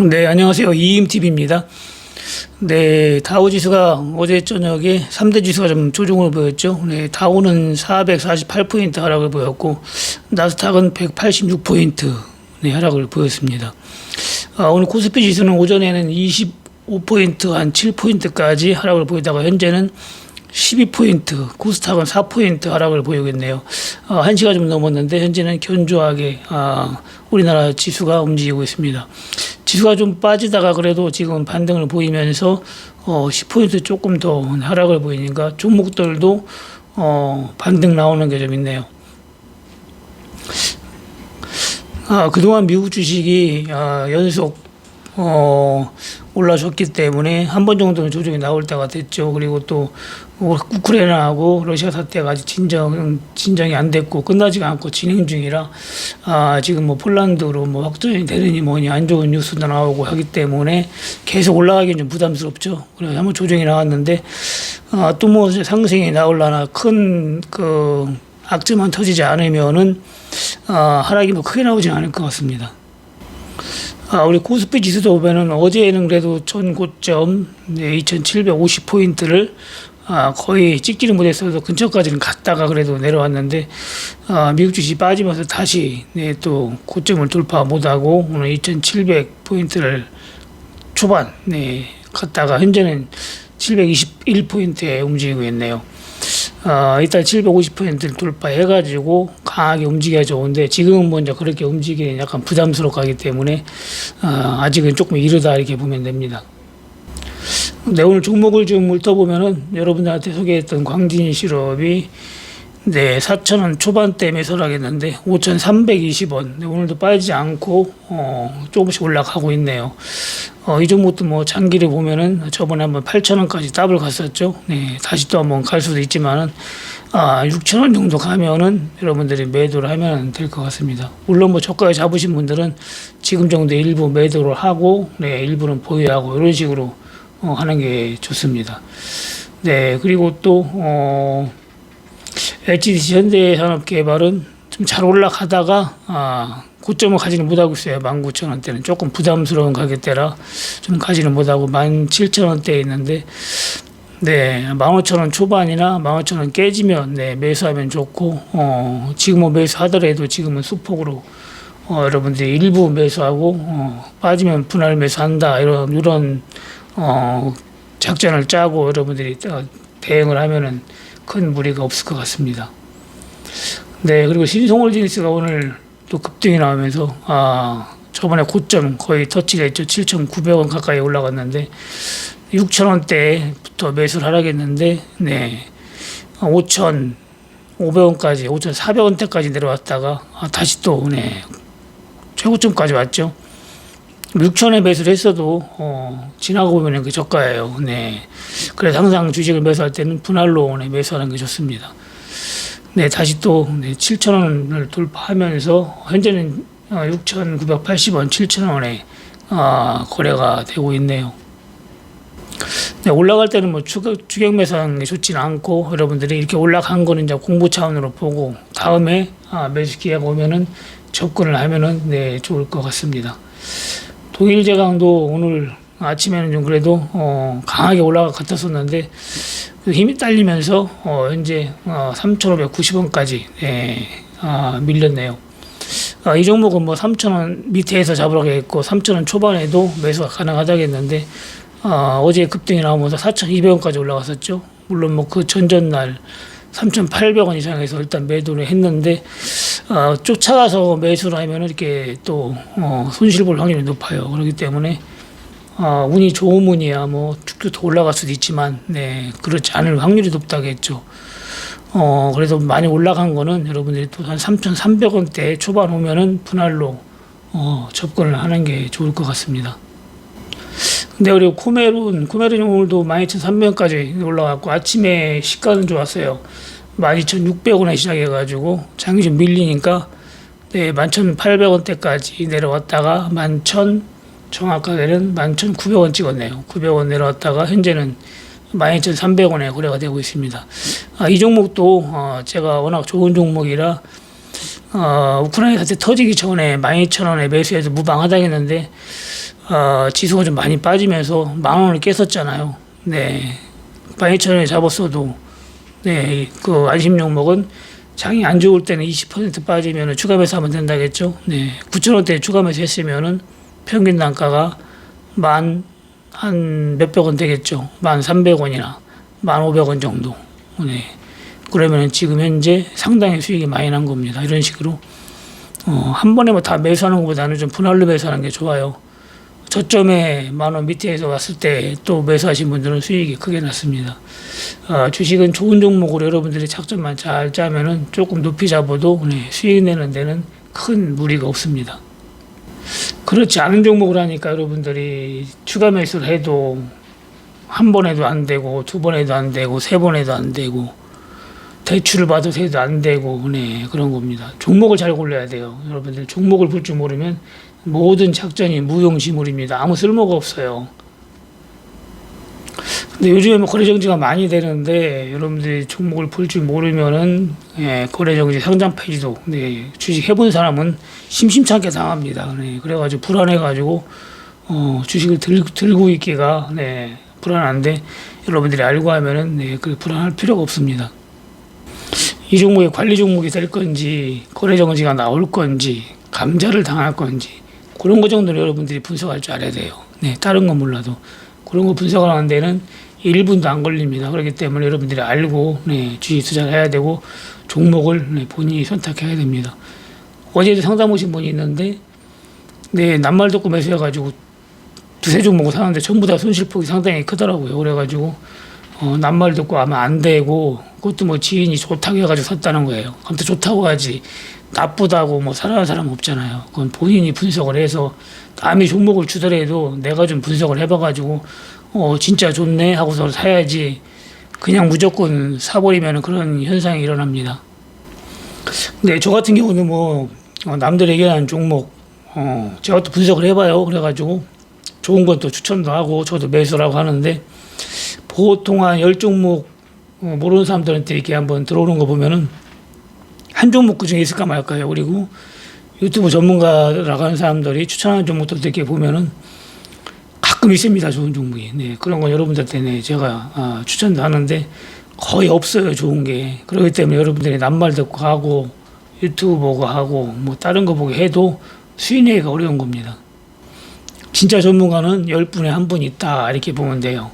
네, 안녕하세요. 이임TV입니다. 네, 다우 지수가 어제 저녁에 3대 지수가 좀 조정을 보였죠. 네, 다우는 448포인트 하락을 보였고, 나스닥은 186포인트 네, 하락을 보였습니다. 아, 오늘 코스피 지수는 오전에는 25포인트, 한 7포인트까지 하락을 보이다가 현재는 12포인트, 코스닥은 4포인트 하락을 보이겠네요. 어, 1시가 좀 넘었는데 현재는 견조하게 아, 우리나라 지수가 움직이고 있습니다. 지수가 좀 빠지다가 그래도 지금 반등을 보이면서 어, 10포인트 조금 더 하락을 보이니까 종목들도 어, 반등 나오는 게 좀 있네요. 아, 그동안 미국 주식이 아, 연속 어, 올라줬기 때문에 한 번 정도는 조정이 나올 때가 됐죠. 그리고 또 우크라이나하고 러시아 사태가 아직 진정 진정이 안 됐고 끝나지가 않고 진행 중이라 아, 지금 뭐 폴란드로 뭐 확정이 되느니 뭐니 안 좋은 뉴스도 나오고 하기 때문에 계속 올라가기는 좀 부담스럽죠. 그래서 한번 조정이 나왔는데 아, 또 뭐 상승이 나올라나 큰그 악재만 터지지 않으면은 아, 하락이 뭐 크게 나오지 않을 것 같습니다. 아, 우리 코스피 지수도 보면은 어제는 그래도 전 고점 네, 2,750포인트를 아, 거의 찍지는 못했어도 근처까지는 갔다가 그래도 내려왔는데 아, 미국 주식 빠지면서 다시 네, 또 고점을 돌파 못하고 오늘 2,700포인트를 초반 네, 갔다가 현재는 721포인트에 움직이고 있네요. 어, 일단 750%를 돌파해가지고 강하게 움직여야 좋은데 지금은 먼저 그렇게 움직이는 약간 부담스럽고 하기 때문에 어, 아직은 조금 이르다 이렇게 보면 됩니다. 네, 오늘 종목을 좀 훑어보면은 여러분들한테 소개했던 광진 실업이 네, 4,000원 초반대 매수를 하겠는데 5,320원. 네, 오늘도 빠지지 않고 어, 조금씩 올라가고 있네요. 어, 이 종목도 뭐 장기를 보면은 저번에 한번 8,000원까지 더블 갔었죠. 네, 다시 또 한번 갈 수도 있지만은 아, 6,000원 정도 가면은 여러분들이 매도를 하면 될 것 같습니다. 물론 뭐 저가에 잡으신 분들은 지금 정도 일부 매도를 하고 네, 일부는 보유하고 이런 식으로 어, 하는 게 좋습니다. 네, 그리고 또 어, HDC 현대산업개발은 좀 잘 올라가다가 아, 고점을 가지는 못하고 있어요. 19,000원대는 조금 부담스러운 가격대라 좀 가지는 못하고 17,000원대에 있는데 네, 15,000원 초반이나 15,000원 깨지면 네, 매수하면 좋고 어, 지금 뭐 매수하더라도 지금은 수폭으로 어, 여러분들이 일부 매수하고 어, 빠지면 분할 매수한다 이런 이런 어, 작전을 짜고 여러분들이 어, 대응을 하면은 큰 무리가 없을 것 같습니다. 네, 그리고 신성월지니스가 오늘 또 급등이 나오면서 아 저번에 고점 거의 터치가 있죠. 7,900원 가까이 올라갔는데 6,000원대부터 매수를 하라겠는데 네 5,500원까지 5,400원대까지 내려왔다가 아, 다시 또 네, 최고점까지 왔죠. 6천에 매수를 했어도 어, 지나고 보면 그 저가예요. 네. 그래서 항상 주식을 매수할 때는 분할로 네, 매수하는 게 좋습니다. 네, 다시 또 네, 7천 원을 돌파하면서 현재는 어, 6,980원, 7천 원에 어, 거래가 되고 있네요. 네, 올라갈 때는 뭐 추격, 추격 매수하는 게 좋지는 않고 여러분들이 이렇게 올라간 거는 이제 공부 차원으로 보고 다음에 아, 매수 기회가 오면은 접근을 하면은 네, 좋을 것 같습니다. 동일제강도 오늘 아침에는 좀 그래도 어, 강하게 올라가 같았었는데 그 힘이 딸리면서 어, 현재 어, 3,590원까지 예, 아, 밀렸네요. 아, 이 종목은 뭐 3,000원 밑에서 잡으라고 했고 3,000원 초반에도 매수가 가능하다겠는데 아, 어제 급등이 나오면서 4,200원까지 올라갔었죠. 물론 뭐 그 전전날 3,800원 이상에서 일단 매도를 했는데 어, 쫓아가서 매수를 하면 이렇게 또 어, 손실 볼 확률이 높아요. 그렇기 때문에 어, 운이 좋은 운이야 뭐 쭉쭉 더 올라갈 수도 있지만 네 그렇지 않을 확률이 높다겠죠. 어 그래서 많이 올라간 거는 여러분들이 또 한 3,300원대 초반 오면은 분할로 어, 접근을 하는 게 좋을 것 같습니다. 근데 그리고 코메론 코메론 오늘도 12,300원까지 올라갔고 아침에 시가는 좋았어요. 12,600원에 시작해가지고 장이 좀 밀리니까 네, 11,800원대까지 내려왔다가 11,000 정확하게는 11,900원 찍었네요. 900원 내려왔다가 현재는 12,300원에 거래가 되고 있습니다. 아, 이 종목도 어, 제가 워낙 좋은 종목이라 어, 우크라이나 사태 터지기 전에 12,000원에 매수해서 무방하다 했는데 어, 지수가 좀 많이 빠지면서 만 원을 깼었잖아요. 네. 12,000원에 잡았어도 네, 그 안심 종목은 장이 안 좋을 때는 20% 빠지면 추가 매수하면 된다겠죠. 네. 9,000원대 추가 매수했으면은 평균 단가가 만 한 몇백 원 되겠죠. 만 300원이나 만 500원 정도. 네. 그러면 지금 현재 상당히 수익이 많이 난 겁니다. 이런 식으로 어, 한 번에 뭐 다 매수하는 것보다는 좀 분할로 매수하는 게 좋아요. 저점에 만 원 밑에서 왔을 때 또 매수하신 분들은 수익이 크게 났습니다. 어, 주식은 좋은 종목으로 여러분들이 작전만 잘 짜면은 조금 높이 잡아도 네, 수익 내는 데는 큰 무리가 없습니다. 그렇지 않은 종목을 하니까 여러분들이 추가 매수를 해도 한번 해도 안 되고 두번 해도 안 되고 세번 해도 안 되고 대출을 받아서 해도 안 되고 네 그런 겁니다. 종목을 잘 골라야 돼요. 여러분들 종목을 볼 줄 모르면 모든 작전이 무용지물입니다. 아무 쓸모가 없어요. 근데 요즘에 뭐 거래 정지가 많이 되는데 여러분들이 종목을 볼 줄 모르면은 예, 거래 정지 상장 페이지도 네, 주식 해본 사람은 심심찮게 당합니다. 네, 그래가지고 불안해가지고 어, 주식을 들, 들고 있기가 네, 불안한데 여러분들이 알고 하면은 네, 그 불안할 필요가 없습니다. 이 종목이 관리 종목이 될 건지 거래 정지가 나올 건지 감자를 당할 건지 그런 거 정도는 여러분들이 분석할 줄 알아야 돼요. 네, 다른 건 몰라도 그런 거 분석하는 데는 1분도 안 걸립니다. 그렇기 때문에 여러분들이 알고 네, 주식 투자를 해야 되고 종목을 네, 본인이 선택해야 됩니다. 어제도 상담 오신 분이 있는데 네, 낱말 듣고 매수해가지고 두세 종목을 사는데 전부 다 손실폭이 상당히 크더라고요. 그래가지고 어, 낱말 듣고 하면 안 되고 그것도 뭐 지인이 좋다고 해가지고 샀다는 거예요. 아무튼 좋다고 하지 나쁘다고 뭐 사랑하는 사람 없잖아요. 그건 본인이 분석을 해서 남이 종목을 주더라도 내가 좀 분석을 해봐가지고 어 진짜 좋네 하고서 사야지 그냥 무조건 사버리면 그런 현상이 일어납니다. 근데 저 같은 경우는 뭐 어, 남들 얘기하는 종목 어 제가 또 분석을 해봐요. 그래가지고 좋은 것도 추천도 하고 저도 매수라고 하는데 보통 한 열 종목 어, 모르는 사람들한테 이렇게 한번 들어오는 거 보면은 한 종목 그 중에 있을까 말까요. 그리고 유튜브 전문가라고 하는 사람들이 추천하는 종목도 이렇게 보면은 가끔 있습니다. 좋은 종목이. 네, 그런 건 여러분들한테 네, 제가 아, 추천도 하는데 거의 없어요. 좋은 게. 그렇기 때문에 여러분들이 낱말 듣고 하고 유튜브 보고 하고 뭐 다른 거 보고 해도 내기가 어려운 겁니다. 진짜 전문가는 10분에 한 분 있다. 이렇게 보면 돼요.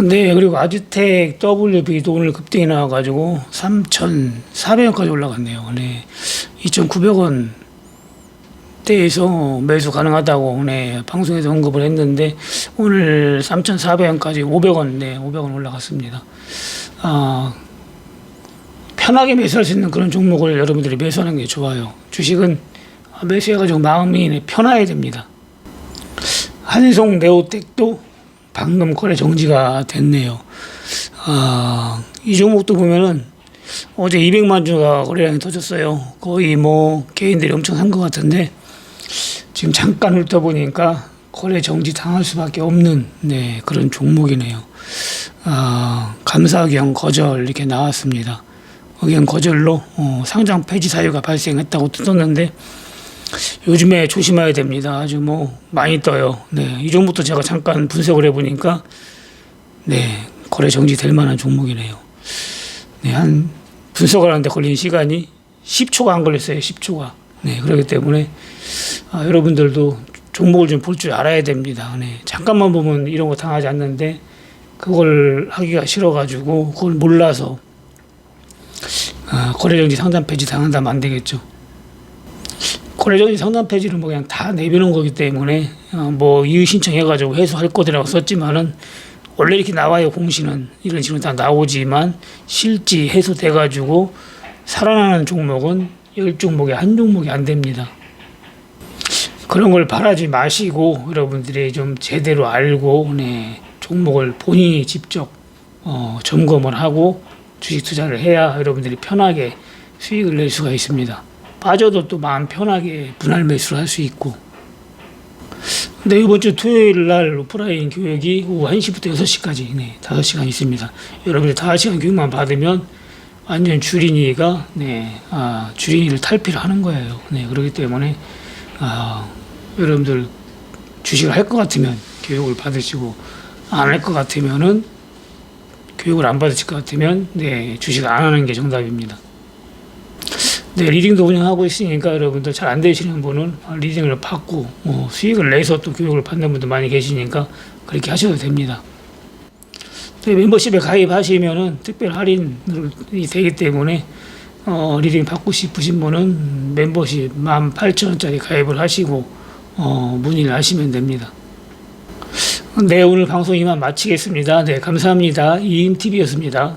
네, 그리고 아주텍 WB도 오늘 급등이 나와가지고 3,400원까지 올라갔네요. 네, 2,900원 대에서 매수 가능하다고 네, 방송에서 언급을 했는데 오늘 3,400원까지 500원, 네, 500원 올라갔습니다. 아, 편하게 매수할 수 있는 그런 종목을 여러분들이 매수하는 게 좋아요. 주식은 매수해가지고 마음이 네, 편해야 됩니다. 한송 네오텍도 방금 거래 정지가 됐네요. 아, 이 종목도 보면은 어제 200만 주가 거래량이 터졌어요. 거의 뭐 개인들이 엄청 산 것 같은데 지금 잠깐 훑어보니까 거래 정지 당할 수밖에 없는 네, 그런 종목이네요. 아, 감사 의견 거절 이렇게 나왔습니다. 의견 거절로 어, 상장 폐지 사유가 발생했다고 뜯었는데 요즘에 조심해야 됩니다. 아주 뭐 많이 떠요. 네, 이 종목도 제가 잠깐 분석을 해보니까 네 거래 정지될 만한 종목이네요. 네, 한 분석을 하는데 걸린 시간이 10초가 안 걸렸어요. 10초가. 네, 그렇기 때문에 아, 여러분들도 종목을 좀 볼 줄 알아야 됩니다. 네, 잠깐만 보면 이런 거 당하지 않는데 그걸 하기가 싫어가지고 그걸 몰라서 아, 거래정지 상담 폐지 당한다면 안 되겠죠. 거래정지 상담 폐지를 뭐 그냥 다 내비놓은 거기 때문에 어, 뭐 이의 신청해가지고 해소할 거라고 썼지만은 원래 이렇게 나와요 공시는 이런 식으로 다 나오지만 실지 해소돼가지고 살아나는 종목은 열 종목에 한 종목이 안 됩니다. 그런 걸 바라지 마시고 여러분들이 좀 제대로 알고 네, 종목을 본인이 직접 어, 점검을 하고 주식 투자를 해야 여러분들이 편하게 수익을 낼 수가 있습니다. 빠져도 또 마음 편하게 분할 매수를 할 수 있고. 근데 이번 주 토요일 날 오프라인 교육이 오후 1시부터 6시까지 네, 5시간 있습니다. 여러분들 5시간 교육만 받으면 완전 주린이가 네, 아, 주린이를 탈피를 하는 거예요. 네, 그렇기 때문에 아, 여러분들 주식을 할 것 같으면 교육을 받으시고 안 할 것 같으면은 교육을 안 받으실 것 같으면 네, 주식 안 하는 게 정답입니다. 네, 리딩도 운영하고 있으니까 여러분들 잘 안 되시는 분은 리딩을 받고 어, 수익을 내서 또 교육을 받는 분도 많이 계시니까 그렇게 하셔도 됩니다. 네, 멤버십에 가입하시면은 특별 할인이 되기 때문에 어, 리딩 받고 싶으신 분은 멤버십 18,000원짜리 가입을 하시고 어, 문의를 하시면 됩니다. 네, 오늘 방송 이만 마치겠습니다. 네, 감사합니다. 이인TV였습니다.